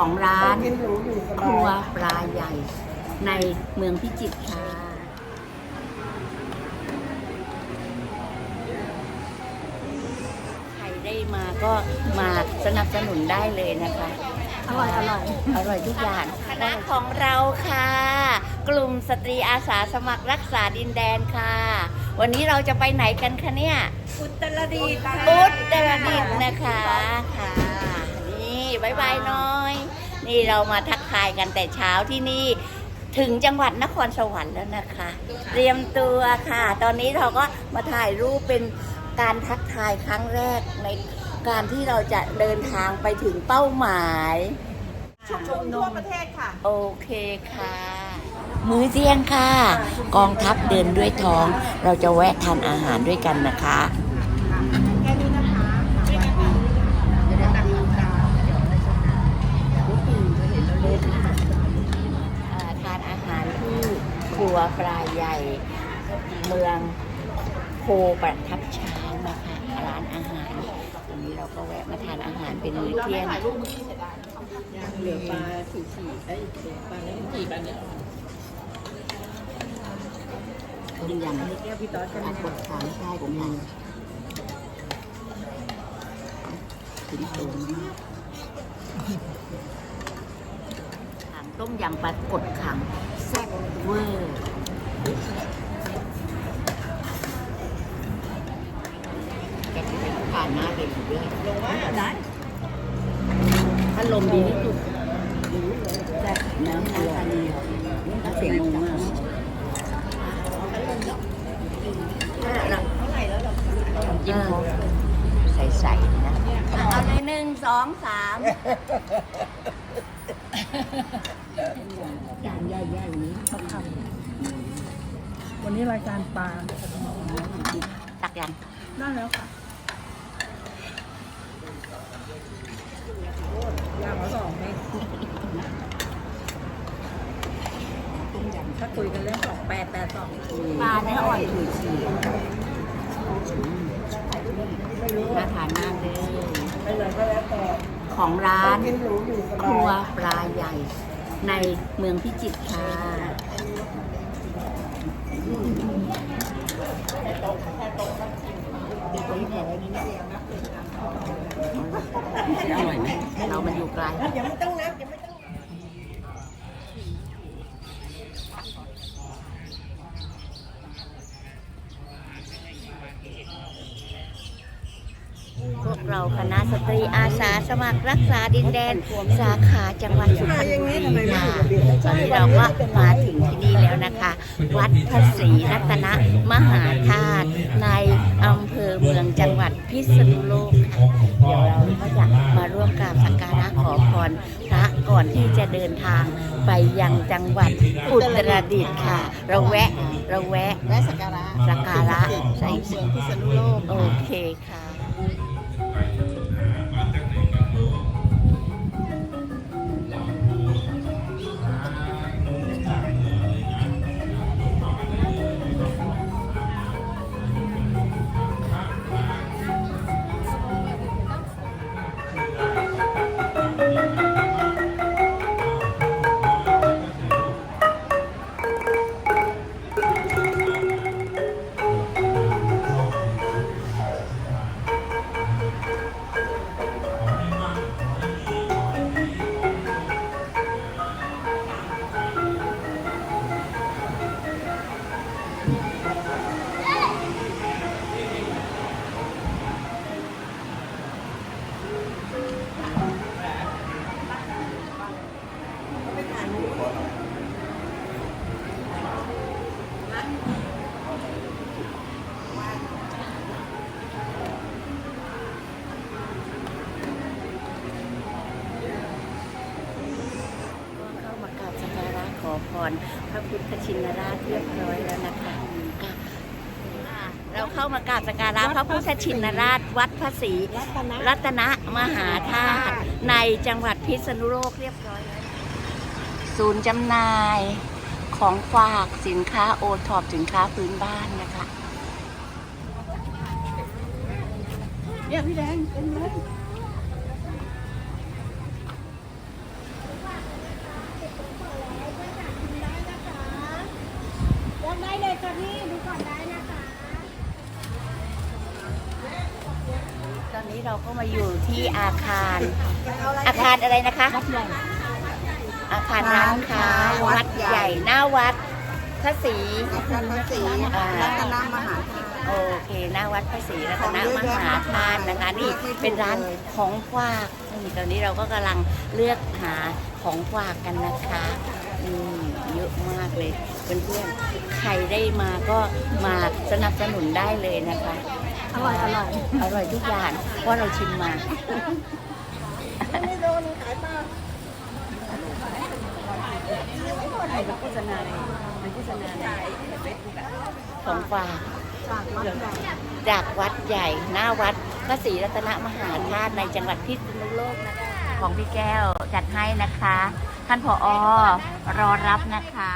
ของร้านกินหรูอยู่สครัวบายปลาใหญ่ ในเมืองพิจิตรค่ะ ใครได้มาก็มาสนับสนุนได้เลยนะคะ อร่อย อร่อย อร่อยทุกอย่าง คณะของเราค่ะ กลุ่มสตรีอาสาสมัครรักษาดินแดนค่ะ วันนี้เราจะไปไหนกันคะเนี่ย อุตรดิตถ์ค่ะอุตรดิตถ์นะคะค่ะนี่ บายบายน้อย นี่เรามาทักทายกันแต่เช้าที่นี่ ถึงจังหวัดนครสวรรค์แล้วนะคะ เตรียมตัวค่ะ ตอนนี้เราก็มาถ่ายรูปเป็นการทักทายครั้งแรกในการที่เราจะเดินทางไปถึงเป้าหมายชุมนุมทั่วประเทศค่ะ โอเคค่ะ มื้อเที่ยงค่ะ กองทัพเดินด้วยท้อง เราจะแวะทานอาหารด้วยกันนะคะ แค่นี้นะคะ อ่าทานอาหารที่ครัวปลาใหญ่ เมืองโพประทับช้างนะคะร้านอาหารวันนี้เราก็แวะมาทานอาหารเป็นมื้อเที่ยงเหลือปลาสี่สี่ไอ้เหลือปลาแล้วกี่ปลาเนี่ยต้มยำแก้วพี่ต๊อดใช่ไหมปลากดขางใช่ผมยังถึงสูงมากถามต้มยำปลากดขังแซ่บเวอร์ ผ่านหน้าไปอยู่ด้วยลงว่าได้ถ้าลมดีที่สุดแซ่น้ำอร่อยน้ำเสียงลงมากยิ้มใส่ๆนะเอาในหนึ่งสองสามจานใหญ่ๆนี้เขาทำวันนี้รายการปลาตักยังได้แล้วค่ะ ย่างละสองเองถ้าคุยกันเรื่องสองแปดแปดสองปลาเนื้ออ่อนถุยฉีน่าทานมากเลยไปเลยก็แล้วแต่ของร้านครัวปลาใหญ่ ในเมืองพิจิตรค่ะ อร่อยไหมเรามันอยู่ไกลยังไม่ต้องนับยังไม่ต้องพวกเราคณะสตรีอาสาสมัครรักษาดินแดน สาขาจังหวัดสุพรรณบุรีค่ะตอนนี้เราก็มาถึงที่นี่แล้ วนะคะวัดพระศรีรัตนมหาธาตุในอำเภอเมืองจังหวัดพิษณุโลกค่ะเดี๋ยวเราก็จะมาร่วมกราบสักการะขอพรพระก่อนที่จะเดินทางไปยังจังหวัดอุตรดิตถ์ค่ะ เราแวะเราแวะและสักการะสักการะใส่เมืองพิษณุโลกโอเคค่ะ รพระพุทธชินราชเรียบร้อยแล้วนะคะค่ะอ่าเราเข้ามากราบสักการะพระพุทธชินราชวัดพระศรีรัตนะรัตนมหาธาตุในจังหวัดพิษณุโลกเรียบร้อยแล้วศูนย์จำหน่ายของฝากสินค้าโอท็อปสินค้าพื้นบ้านนะคะเนี่ยพี่แดงเต็มเล นี้เราก็มาอยู่ที่อาคาร อาคารอะไรนะคะ วัดใหญ่ อาคารร้านค้าวัดใหญ่ หน้าวัดพระศรีอาจารย์ภาษีอ่ารัตนมหาธาตุ โอเคหน้าวัดพระศรีรัตนมหาธาตุนะคะนี่เป็นร้านของฝากนี่ตอนนี้เราก็กำลังเลือกหาของฝากกันนะคะอืมเยอะมากเลยเพื่อนๆใครได้มาก็มาสนับสนุนได้เลยนะคะ อร่อยอร่อยอร่อยทุกอย่างเพราะเราชิมมาไม่โดนขายเปล่ามันโฆษณามันโฆษณาของฝากจากวัดใหญ่จากวัดใหญ่หน้าวัดพระศรีรัตนมหาธาตุในจังหวัดพิษณุโลกนะคะของพี่แก้วจัดให้นะคะ ท่านผออรอรับนะคะ